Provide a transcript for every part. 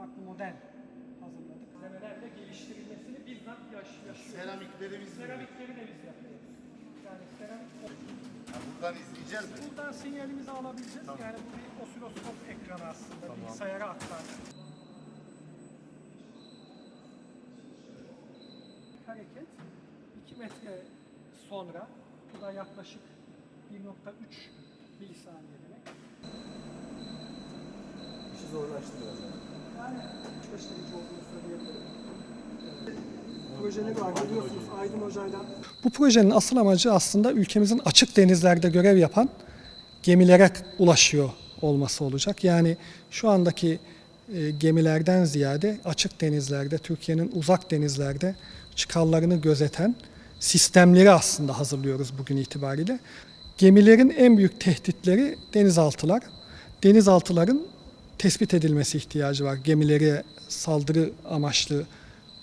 farklı model hazırladık. Malzemelerle geliştirilmesini bizzat yaş yaşıyoruz. Seramiklerimiz mi? Seramikleri de biz yapıyoruz. Yani seramik Ha, Buradan izleyeceğiz mi? Buradan sinyalimizi alabileceğiz. Yani bu bir osiloskop ekranı aslında. Bilgisayara aktardık. Hareket 2 metre sonra bu da yaklaşık 1.3 milisaniye demek. İşi zorlaştı biraz. Yani 35 derece olduğunu söyleyebilirim. Projeleri var görüyorsunuz Aydın Hoca'yla. Bu projenin asıl amacı aslında ülkemizin açık denizlerde görev yapan gemilere ulaşıyor olması olacak. Yani şu andaki e, gemilerden ziyade açık denizlerde, Türkiye'nin uzak denizlerde çıkarlarını gözeten sistemleri aslında hazırlıyoruz bugün itibariyle. Gemilerin en büyük tehditleri denizaltılar. Denizaltıların tespit edilmesi ihtiyacı var. Gemilere saldırı amaçlı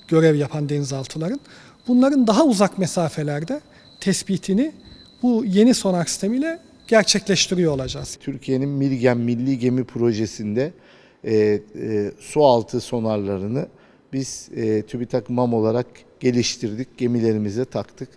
görev yapan denizaltıların. Bunların daha uzak mesafelerde tespitini bu yeni sonar sistemiyle gerçekleştiriyor olacağız. Türkiye'nin Milgen Milli Gemi Projesi'nde e, e, su altı sonarlarını biz e, TÜBİTAK MAM olarak geliştirdik, gemilerimize taktık.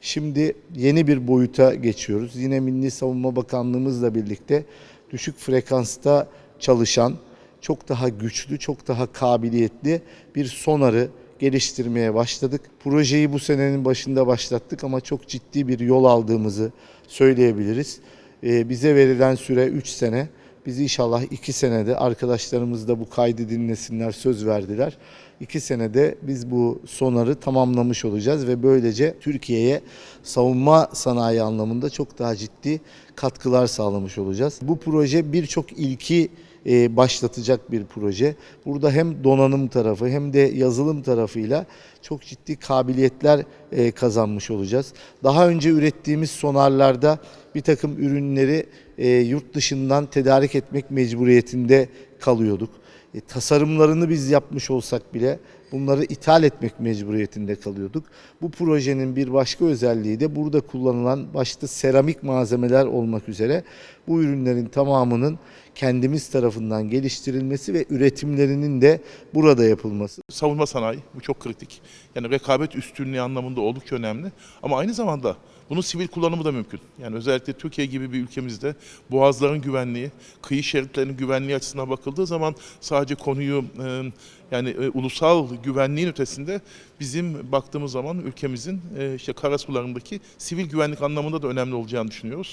Şimdi yeni bir boyuta geçiyoruz. Yine Milli Savunma Bakanlığımızla birlikte düşük frekansta çalışan, çok daha güçlü, çok daha kabiliyetli bir sonarı geliştirmeye başladık. Projeyi bu senenin başında başlattık ama çok ciddi bir yol aldığımızı söyleyebiliriz. Ee, bize verilen süre 3 sene. Biz inşallah 2 senede arkadaşlarımız da bu kaydı dinlesinler söz verdiler. 2 senede biz bu sonarı tamamlamış olacağız ve böylece Türkiye'ye savunma sanayi anlamında çok daha ciddi katkılar sağlamış olacağız. Bu proje birçok ilki başlatacak bir proje. Burada hem donanım tarafı hem de yazılım tarafıyla çok ciddi kabiliyetler e, kazanmış olacağız. Daha önce ürettiğimiz sonarlarda bir takım ürünleri e, yurt dışından tedarik etmek mecburiyetinde kalıyorduk. E, tasarımlarını biz yapmış olsak bile bunları ithal etmek mecburiyetinde kalıyorduk. Bu projenin bir başka özelliği de burada kullanılan başta seramik malzemeler olmak üzere bu ürünlerin tamamının kendimiz tarafından geliştirilmesi ve üretimlerinin de burada yapılması. savunma sanayi bu çok kritik. Yani rekabet üstünlüğü anlamında oldukça önemli. Ama aynı zamanda bunun sivil kullanımı da mümkün. Yani özellikle Türkiye gibi bir ülkemizde boğazların güvenliği, kıyı şeritlerinin güvenliği açısından bakıldığı zaman sadece konuyu e, yani e, ulusal güvenliğin ötesinde bizim baktığımız zaman ülkemizin e, işte karasularındaki sivil güvenlik anlamında da önemli olacağını düşünüyoruz.